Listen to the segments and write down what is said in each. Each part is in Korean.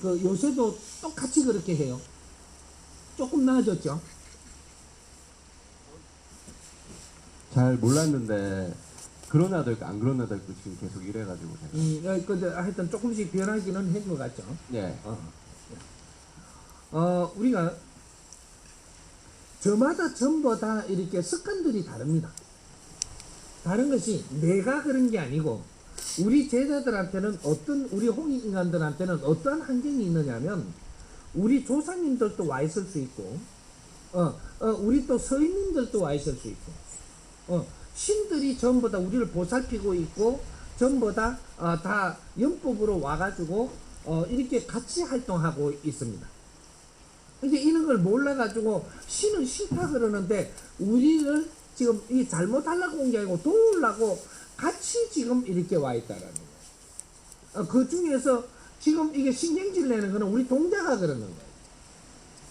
그 요새도 똑같이 그렇게 해요. 조금 나아졌죠. 잘 몰랐는데 그런 애도 있고 안 그런 애도 있고 지금 계속 이래가지고 제가 음, 어, 그, 저, 하여튼 조금씩 변하기는 한 것 같죠. 예 어. 어, 우리가 저마다 전부 다 이렇게 습관들이 다릅니다. 다른 것이 내가 그런 게 아니고 우리 제자들한테는 어떤 우리 홍익 인간들한테는 어떠한 환경이 있느냐면 우리 조상님들도 와 있을 수 있고 어, 어, 우리 또 서인님들도 와 있을 수 있고 어, 신들이 전부 다 우리를 보살피고 있고 전부 다, 어, 다 연법으로 와가지고 어, 이렇게 같이 활동하고 있습니다. 이제 이런 걸 몰라가지고 신은 싫다 그러는데 우리를 지금 이 잘못하려고 온 게 아니고 도우려고 같이 지금 이렇게 와 있다라는 거예요. 어, 그 중에서 지금 이게 신경질 내는 거는 우리 동자가 그러는 거예요.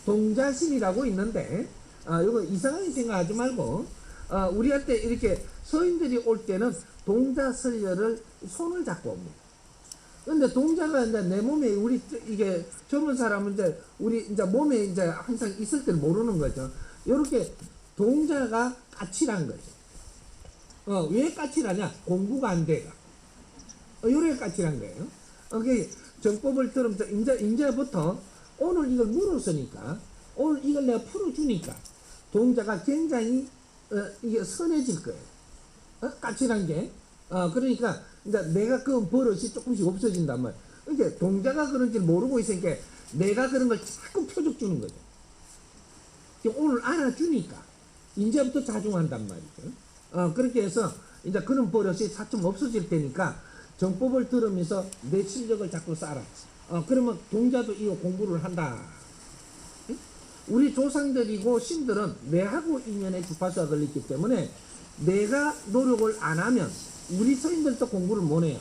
동자신이라고 있는데, 아, 이거 이상하게 생각하지 말고, 어, 우리한테 이렇게 서인들이 올 때는 동자설녀를 손을 잡고 옵니다. 근데 동자가 이제 내 몸에 우리 저- 이게 젊은 사람은 이제 우리 이제 몸에 이제 항상 있을 때 모르는 거죠. 요렇게 동자가 까칠한 거죠. 어, 왜 까칠하냐? 공부가 안 돼가. 어, 요래 까칠한 거예요. 어, 그 정법을 들으면서 이제, 이제부터 오늘 이걸 물었으니까 오늘 이걸 내가 풀어주니까 동자가 굉장히 어, 이게 선해질 거예요. 어? 까칠한 게. 어, 그러니까 이제 내가 그 버릇이 조금씩 없어진단 말이야. 이게 동자가 그런지 모르고 있으니까 내가 그런 걸 자꾸 표적 주는 거죠. 오늘 알아주니까 이제부터 자중한단 말이죠. 어, 그렇게 해서 이제 그런 버릇이 차츰 없어질 테니까 정법을 들으면서 내 실력을 자꾸 쌓아. 어, 그러면 동자도 이거 공부를 한다. 응? 우리 조상들이고 신들은 뇌하고 인연에 주파수가 걸렸기 때문에 내가 노력을 안 하면 우리 서인들도 공부를 못 해요.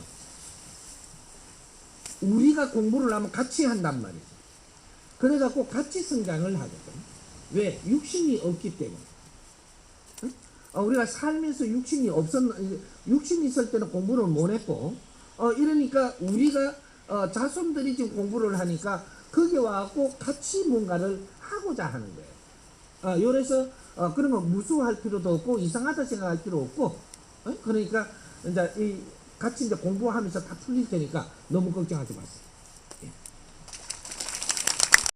우리가 공부를 하면 같이 한단 말이죠. 그래갖고 같이 성장을 하거든. 왜? 육신이 없기 때문에. 응? 어, 우리가 살면서 육신이 없었, 육신이 있을 때는 공부를 못 했고, 어, 이러니까 우리가, 어, 자손들이 지금 공부를 하니까 거기 와갖고 같이 뭔가를 하고자 하는 거예요. 어, 요래서, 어, 거 무수할 필요도 없고, 이상하다 생각할 필요 없고, 어? 그러니까, 이제 이, 같이 이제 공부하면서 다 풀릴 테니까 너무 걱정하지 마세요.